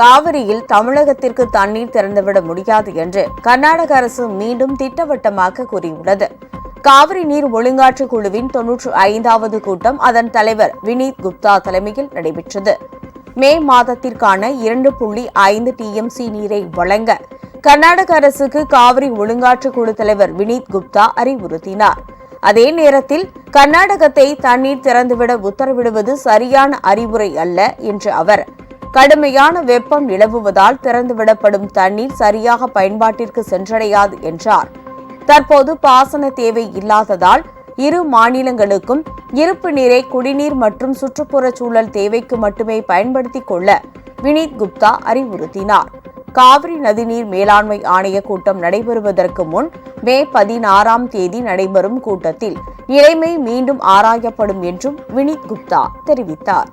காவிரியில் தமிழகத்திற்கு தண்ணீர் திறந்துவிட முடியாது என்று கர்நாடக அரசு மீண்டும் திட்டவட்டமாக கூறியுள்ளது. காவிரி நீர் ஒழுங்காற்று குழுவின் தொன்னூற்று ஐந்தாவது கூட்டம் அதன் தலைவர் வினீத் குப்தா தலைமையில் நடைபெற்றது. மே மாதத்திற்கான இரண்டு புள்ளி ஐந்து டிஎம்சி நீரை வழங்க கர்நாடக அரசுக்கு காவிரி ஒழுங்காற்று குழு தலைவர் வினீத் குப்தா அறிவுறுத்தினார். அதே நேரத்தில் கர்நாடகத்தை தண்ணீர் திறந்துவிட உத்தரவிடுவது சரியான அறிவுரை அல்ல என்று அவர் கடுமையான வெப்பம் நிலவுவதால் திறந்துவிடப்படும் தண்ணீர் சரியாக பயன்பாட்டிற்கு சென்றடையாது என்றார். தற்போது பாசன தேவை இல்லாததால் இரு மாநிலங்களுக்கும் இருப்பு நீரை குடிநீர் மற்றும் சுற்றுப்புறச் சூழல் தேவைக்கு மட்டுமே பயன்படுத்திக் கொள்ள வினீத் குப்தா அறிவுறுத்தினார். காவிரி நதிநீர் மேலாண்மை ஆணைய கூட்டம் நடைபெறுவதற்கு முன் மே பதினாறாம் தேதி நடைபெறும் கூட்டத்தில் நிலைமை மீண்டும் ஆராயப்படும் என்றும் வினீத் குப்தா தெரிவித்தார்.